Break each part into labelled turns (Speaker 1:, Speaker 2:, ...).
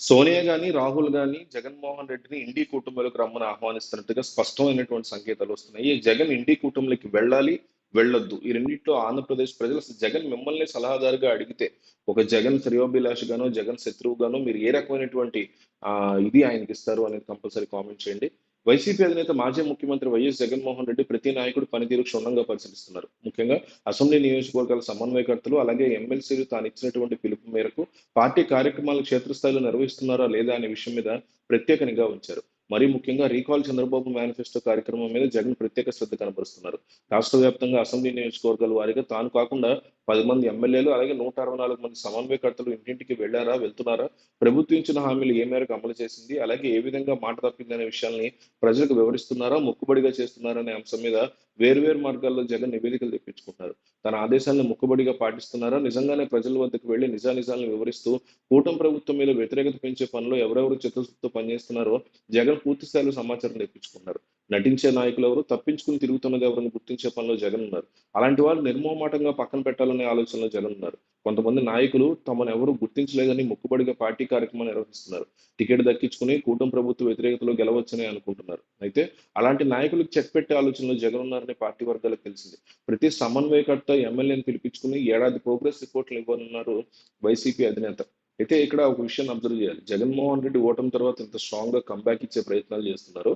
Speaker 1: సోనియా గాని, రాహుల్ గాని, జగన్మోహన్ రెడ్డిని ఇండి కూటమిలోకి రమ్మని ఆహ్వానిస్తున్నట్టుగా స్పష్టమైనటువంటి సంకేతాలు వస్తున్నాయి. జగన్ ఇండి కూటమిలోకి వెళ్ళాలి, వెళ్ళొద్దు. ఈ రెండింటిలో ఆంధ్రప్రదేశ్ ప్రజలు అసలు జగన్ మిమ్మల్ని సలహాదారుగా అడిగితే, ఒక జగన్ శ్రేయోభిలాషిగానో, జగన్ శత్రువు గాను మీరు ఏ రకమైనటువంటి ఆహ్, ఇది ఆయనకిస్తారు అనేది కంపల్సరీ కామెంట్ చేయండి. వైసీపీ అధినేత మాజీ ముఖ్యమంత్రి వైఎస్ జగన్మోహన్ రెడ్డి ప్రతి నాయకుడు పనితీరు క్షుణ్ణంగా పరిశీలిస్తున్నారు. ముఖ్యంగా అసెంబ్లీ నియోజకవర్గాల సమన్వయకర్తలు, అలాగే ఎమ్మెల్సీలు తాను ఇచ్చినటువంటి పిలుపు మేరకు పార్టీ కార్యక్రమాలు క్షేత్రస్థాయిలో నిర్వహిస్తున్నారా లేదా అనే విషయం మీద ప్రత్యేక నిఘా ఉంచారు. మరీ ముఖ్యంగా రీకాల్ చంద్రబాబు మేనిఫెస్టో కార్యక్రమం మీద జగన్ ప్రత్యేక శ్రద్ధ కనబరుస్తున్నారు. రాష్ట్ర వ్యాప్తంగా అసెంబ్లీ నియోజకవర్గాల వారిగా తాను కాకుండా పది మంది ఎమ్మెల్యేలు అలాగే 164 మంది సమన్వయకర్తలు ఇంటింటికి వెళ్ళారా? వెళ్తున్నారా? ప్రభుత్వం ఇచ్చిన హామీలు ఏ మేరకు అమలు చేసింది? అలాగే ఏ విధంగా మాట తప్పిందనే విషయాల్ని ప్రజలకు వివరిస్తున్నారా? మొక్కుబడిగా చేస్తున్నారా? అనే అంశం మీద వేర్వేరు మార్గాల్లో జగన్ నివేదికలు తెప్పించుకుంటున్నారు. తన ఆదేశాలను ముక్కుబడిగా పాటిస్తున్నారా? నిజంగానే ప్రజల వద్దకు వెళ్ళి నిజానిజాలను వివరిస్తూ కూటమి ప్రభుత్వం మీద వ్యతిరేకత పెంచే పనిలో ఎవరెవరు చిత్తశుద్ధితో పనిచేస్తున్నారో జగన్ పూర్తి స్థాయిలో సమాచారం తెప్పించుకున్నారు. నటించే నాయకులు ఎవరు తప్పించుకుని తిరుగుతున్నది ఎవరని గుర్తించే పనిలో జగన్ ఉన్నారు. అలాంటి వారు నిర్మోమాటంగా పక్కన పెట్టాలనే ఆలోచనలో జగన్ ఉన్నారు. కొంతమంది నాయకులు తమను ఎవరు గుర్తించలేదని మొక్కుబడిగా పార్టీ కార్యక్రమాన్ని నిర్వహిస్తున్నారు. టికెట్ దక్కించుకుని కూటమి ప్రభుత్వ వ్యతిరేకతలో గెలవచ్చని అనుకుంటున్నారు. అయితే అలాంటి నాయకులకు చెక్ పెట్టే ఆలోచనలో జగన్ ఉన్నారని పార్టీ వర్గాలకు తెలిసింది. ప్రతి సమన్వయకర్త, ఎమ్మెల్యేని పిలిపించుకుని ఏడాది ప్రోగ్రెస్ రిపోర్టులు ఇవ్వనున్నారు వైసీపీ అధినేత. అయితే ఇక్కడ ఒక విషయాన్ని అబ్జర్వ్ చేయాలి. జగన్మోహన్ రెడ్డి ఓటమి తర్వాత ఇంత స్ట్రాంగ్‌గా కంబ్యాక్ ఇచ్చే ప్రయత్నాలు చేస్తున్నారు.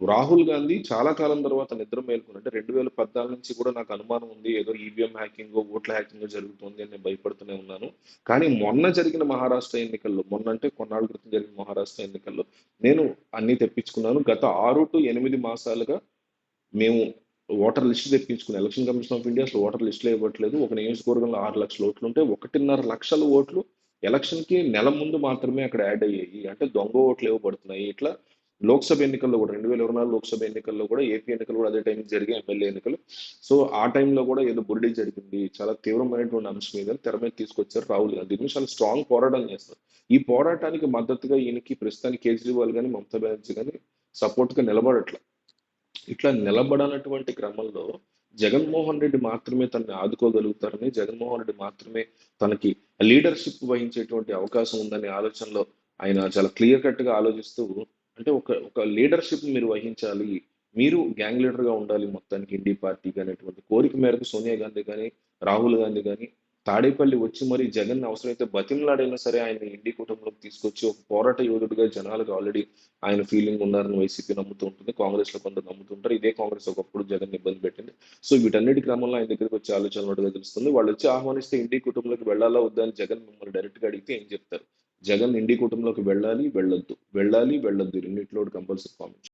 Speaker 1: రాహుల్ గాంధీ చాలా కాలం తర్వాత నిద్ర మేలుకొని అంటే 2014 నుంచి కూడా నాకు అనుమానం ఉంది. ఏదో ఈవీఎం హ్యాకింగ్ ఓట్ల హ్యాకింగ్ జరుగుతుంది అని నేను భయపడుతూనే ఉన్నాను. కానీ మొన్న జరిగిన మహారాష్ట్ర ఎన్నికల్లో మొన్న అంటే కొన్నాళ్ళ క్రితం జరిగిన మహారాష్ట్ర ఎన్నికల్లో నేను అన్నీ తెప్పించుకున్నాను. గత 6-8 మాసాలుగా మేము ఓటర్ లిస్ట్ తెప్పించుకుని ఎలక్షన్ కమిషన్ ఆఫ్ ఇండియా అసలు ఓటర్ లిస్టులు ఇవ్వట్లేదు. ఒక నియోజకవర్గంలో ఆరు లక్షల ఓట్లు ఉంటే ఒకటిన్నర లక్షల ఓట్లు ఎలక్షన్‌కి నెల ముందు మాత్రమే అక్కడ యాడ్ అయ్యాయి. అంటే దొంగ ఓట్లు ఇవ్వబడుతున్నాయి ఇట్లా లోక్సభ ఎన్నికల్లో కూడా 2024 లోక్సభ ఎన్నికల్లో కూడా ఏపీ ఎన్నికలు కూడా అదే టైంకి జరిగాయి ఎమ్మెల్యే ఎన్నికలు. సో ఆ టైంలో కూడా ఏదో బురిడి జరిగింది. చాలా తీవ్రమైనటువంటి అంశం మీద తెర మీద తీసుకొచ్చారు రాహుల్ గాంధీ. దీని చాలా స్ట్రాంగ్ పోరాటం చేస్తారు. ఈ పోరాటానికి మద్దతుగా ఈయనకి ప్రస్తుతానికి కేజ్రీవాల్ కానీ మమతా బెనర్జీ కానీ సపోర్ట్‌గా నిలబడట్ల. ఇట్లా నిలబడనటువంటి క్రమంలో జగన్మోహన్ రెడ్డి మాత్రమే తనని ఆదుకోగలుగుతారని, జగన్మోహన్ రెడ్డి మాత్రమే తనకి లీడర్‌షిప్ వహించేటువంటి అవకాశం ఉందనే ఆలోచనలో ఆయన చాలా క్లియర్ కట్‌గా ఆలోచిస్తూ అంటే ఒక ఒక లీడర్‌షిప్ మీరు వహించాలి. మీరు గ్యాంగ్ లీడర్‌గా ఉండాలి మొత్తానికి ఇండీ పార్టీకి అనేటువంటి కోరిక మేరకు సోనియా గాంధీ కానీ రాహుల్ గాంధీ కానీ తాడేపల్లి వచ్చి మరి జగన్ అవసరమైతే బతిమలాడైనా సరే ఆయన ఇండీ కుటుంబంలోకి తీసుకొచ్చి ఒక పోరాట యోధుడిగా జనాలకు ఆల్రెడీ ఆయన ఫీలింగ్ ఉన్నారని వైసీపీ నమ్ముతూ ఉంటుంది. కాంగ్రెస్‌లో కొందరు నమ్ముతుంటారు. ఇదే కాంగ్రెస్ ఒకప్పుడు జగన్ ఇబ్బంది పెట్టింది. సో వీటన్నిటి క్రమంలో ఆయన దగ్గరికి వచ్చే ఆలోచన ఉన్నట్టుగా తెలుస్తుంది. వాళ్ళొచ్చి ఆహ్వానిస్తే ఇండీ కుటుంబంలోకి వెళ్ళాలా? వద్దా? అని జగన్ మిమ్మల్ని డైరెక్ట్‌గా అడిగితే ఏం చెప్తారు? జగన్ ఇండి కూటమిలోకి వెళ్ళాలి, వెళ్ళొద్దు. వెళ్ళాలి, వెళ్ళొద్దు. రెండిట్లో కంపల్సరీ కామెంట్